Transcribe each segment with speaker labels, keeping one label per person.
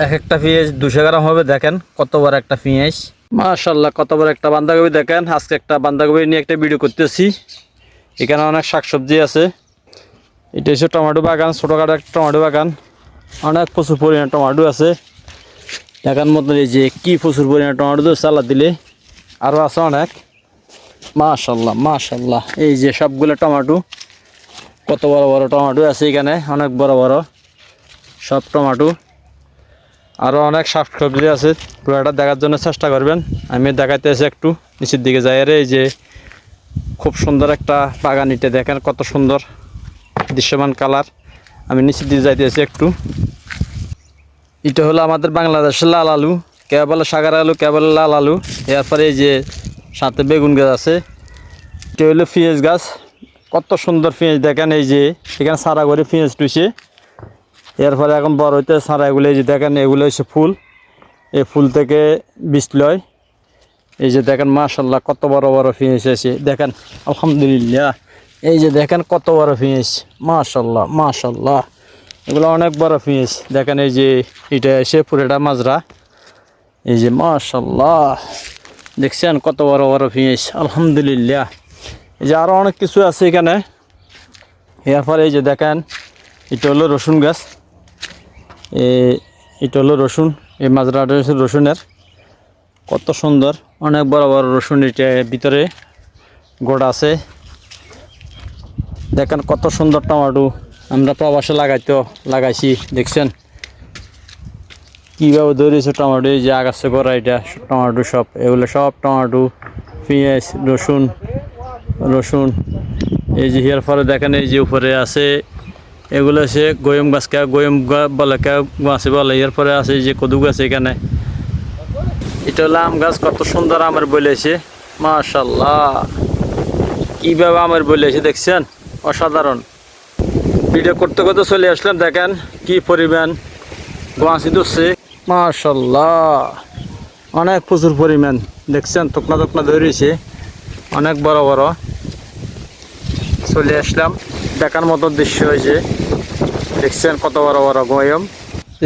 Speaker 1: এক একটা পেঁয়াজ দুশো গ্রাম হবে, দেখেন কত বড় একটা পেঁয়াজ। মাশাল্লাহ কত বড় একটা বাঁধাকপি, দেখেন আজকে একটা বাঁধাকপি নিয়ে একটা ভিডিও করতেছি। এখানে অনেক শাকসবজি আছে। এটা হচ্ছে টমেটো বাগান, ছোটোখাটো একটা টমেটো বাগান। অনেক প্রচুর পরিমাণে টমেটো আছে। দেখার মতো এই যে কী প্রচুর পরিমাণে টমেটো তো দিলে আরও আছে অনেক। মাশাল্লাহ মাশাল্লাহ এই যে সবগুলো টমেটো, কত বড় বড় টমেটো আছে এখানে, অনেক বড় বড়। সব টমেটো। আরও অনেক শাক সবজি আছে। পুরোটা দেখার জন্য চেষ্টা করবেন। আমি দেখাইতে এসে একটু নিচের দিকে যাই। এই যে খুব সুন্দর একটা বাগান এটা দেখেন, কত সুন্দর দৃশ্যমান কালার। আমি নিচের দিকে যাইতেছি একটু। এটা হলো আমাদের বাংলাদেশের লাল আলু। কে বলে সাগার আলু, কে বলে লাল আলু। এরপরে এই যে সাথে বেগুন গাছ আছে। এটা হলো পেঁয়াজ গাছ। কত সুন্দর পেঁয়াজ দেখেন এই যে এখানে সারা করে পেঁয়াজ টুসে এরপরে এখন বড় হইতে সারা এগুলো এই যে দেখেন, এগুলো হচ্ছে ফুল। এই ফুল থেকে বীজ লয়। এই যে দেখেন মাশাল্লাহ কত বড় বড় পেঁয়াজ আছে। দেখেন, আলহামদুলিল্লাহ, এই যে দেখেন কত বড় পেঁয়াজ মাশাল্লাহ মাশাল্লাহ এগুলো অনেক বড় পেঁয়াজ দেখেন, এই যে এটা এসে পুরোটা মাজরা। এই যে মাশাল্লাহ দেখছেন কত বড় বড় পেঁয়াজ আলহামদুলিল্লাহ, এই যে আরও অনেক কিছু আছে এখানে। এরপরে এই যে দেখেন, এটা হলো রসুন গাছ। এটা হলো রসুন। এই মাজরাটা হচ্ছে রসুনের। কত সুন্দর। অনেক বড় বড় রসুন এটা ভিতরে গোড়া আছে। দেখেন কত সুন্দর টমাটো। আমরা প্রবাসে লাগাইতো, লাগাইছি, দেখছেন? কীভাবে ধরেছে টমেটো, এই যে আগাছে করা এটা, টমেটো সব, এগুলো সব টমেটো, পেঁয়াজ, রসুন রসুন। এই যে হিয়ার পরে দেখেন এই যে উপরে আছে এগুলো আছে গয়ম গাছ কে, গয়ম গা- বলে কে, গাছে বলে। এরপরে আছে যে কদু গাছ এখানে। এটা হলো আম গাছ, কত সুন্দর আমের বলেছে মাশাল্লাহ কীভাবে আমের বলেছে দেখছেন? অসাধারণ। ভিডিও করতে করতে চলে আসলাম, দেখেন কি পরিমাণ গোয়াশি ধরছে। মাশাল্লাহ অনেক প্রচুর পরিমাণ, দেখছেন? তোকনা তোকনা ধরেছে। অনেক বড় বড়। চলে আসলাম। দেখার মতো দৃশ্য হয়েছে। দেখছেন কত বড় বড় গয়ম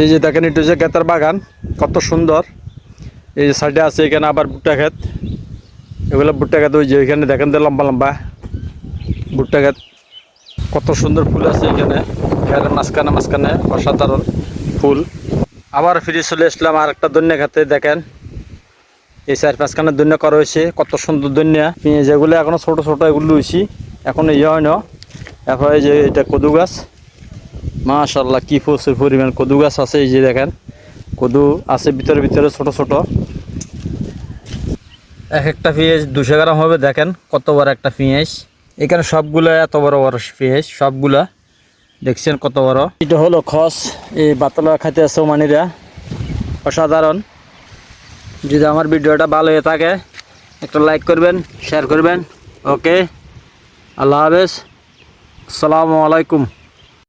Speaker 1: এই যে দেখেন, এটা হচ্ছে গেতার বাগান, কত সুন্দর। এই যে সাইডে আছে এখানে আবার ভুট্টা ক্ষেত। এগুলো ভুট্টা ক্ষেত ওই যে এখানে দেখেন তো লম্বা লম্বা। ভুট্টা ক্ষেত, কত সুন্দর ফুল আছে এখানে। এখানে মাঝখানে মাঝখানে অসাধারণ ফুল। আবার ফিরে চলে আসলাম আর একটা দন্যা খাতে দেখেন। এই চার পাঁচখানে দন্যা করা হয়েছে, কত সুন্দর দন্যা। পেঁয়াজ এগুলো এখনও ছোট ছোট এগুলো রয়েছি এখন ইয়ে হয় না। এরপরে এই যে এটা কদু গাছ মাশাল্লাহ কি প্রচুর পরিমাণ কদু গাছ আছে এই যে দেখেন। কদু আছে ভিতরে ভিতরে ছোট ছোট। এক একটা পেঁয়াজ দুশো গ্রাম হবে দেখেন কত বড় একটা পেঁয়াজ। এখানে সবগুলো এত বড় বড় পেঁয়াজ সবগুলা। দেখছেন কত বড়। এটা হলো খস এই বাতলা খাইতে আছে মানিরা অসাধারণ। যদি আমার ভিডিওটা ভালো হয়ে থাকে একটা লাইক করবেন শেয়ার করবেন। ওকে আল্লাহ হাফেজ। আসসালামু আলাইকুম।